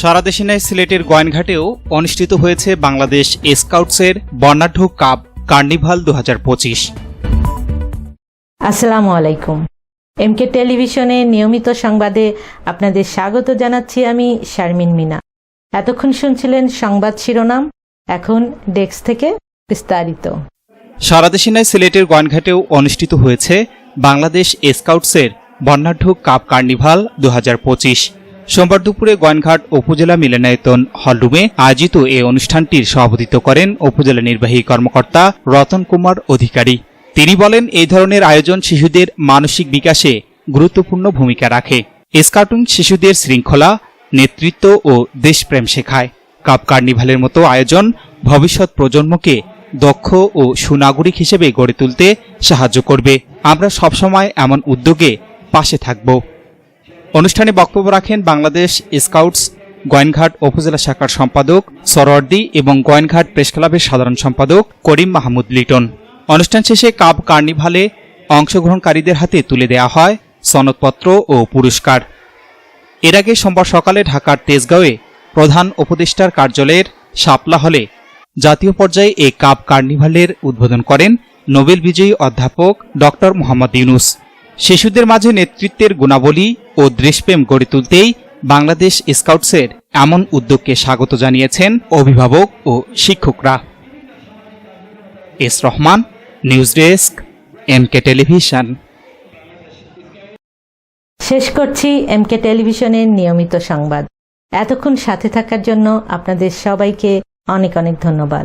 সারা দেশে নেয় সিলেটের গয়নঘাটেও অনুষ্ঠিত হয়েছে বাংলাদেশ স্কাউটসের বর্ণাঢ্য কাপ কার্নিভাল দু হাজার পঁচিশ। আসসালামু আলাইকুম। এমকে টেলিভিশনে নিয়মিত সংবাদে আপনাদের স্বাগত জানাচ্ছি আমি শারমিন মিনা। এতক্ষণ শুনছিলেন সংবাদ শিরোনাম এখন ডেস্ক থেকে বিস্তারিত। সারা দেশে নেয় সিলেটের গয়নঘাটেও অনুষ্ঠিত হয়েছে বাংলাদেশ স্কাউটসের বর্ণাঢ্য কাপ কার্নিভাল দু হাজার পঁচিশ। সোমবার দুপুরে গয়নঘাট উপজেলা মিলনায়তন হলরুমে আয়োজিত এই অনুষ্ঠানটির সভাপতিত্ব করেন উপজেলা নির্বাহী কর্মকর্তা রতন কুমার অধিকারী। তিনি বলেন এই ধরনের আয়োজন শিশুদের মানসিক বিকাশে গুরুত্বপূর্ণ ভূমিকা রাখে। স্কাউটিং শিশুদের শৃঙ্খলা, নেতৃত্ব ও দেশপ্রেম শেখায়। কাপ কার্নিভালের মতো আয়োজন ভবিষ্যৎ প্রজন্মকে দক্ষ ও সুনাগরিক হিসেবে গড়ে তুলতে সাহায্য করবে। আমরা সবসময় এমন উদ্যোগে পাশে থাকব। অনুষ্ঠানে বক্তব্য রাখেন বাংলাদেশ স্কাউটস, গোয়েনঘাট উপজেলা শাখার সম্পাদক সরওয়ার্দি এবং গোয়েনঘাট প্রেস ক্লাবের সাধারণ সম্পাদক করিম মাহমুদ লিটন। অনুষ্ঠান শেষে কাব কার্নিভালে অংশগ্রহণকারীদের হাতে তুলে দেওয়া হয় সনদপত্র ও পুরস্কার। এর আগে সোমবার সকালে ঢাকার তেজগাঁওয়ে প্রধান উপদেষ্টার কার্যালয়ের শাপলা হলে জাতীয় পর্যায়ে এই কাপ কার্নিভালের উদ্বোধন করেন নোবেল বিজয়ী অধ্যাপক ডক্টর মোহাম্মদ ইউনুস। শিশুদের মাঝে নেতৃত্বের গুণাবলী ও দেশপ্রেম গড়ে তুলতেই বাংলাদেশ স্কাউটসের এমন উদ্যোগকে স্বাগত জানিয়েছেন অভিভাবক ও শিক্ষকরা। S Rahman, news desk, MK television. শেষ করছি এমকে টেলিভিশনের নিয়মিত সংবাদ। এতক্ষণ সাথে থাকার জন্য আপনাদের সবাইকে অনেক অনেক ধন্যবাদ।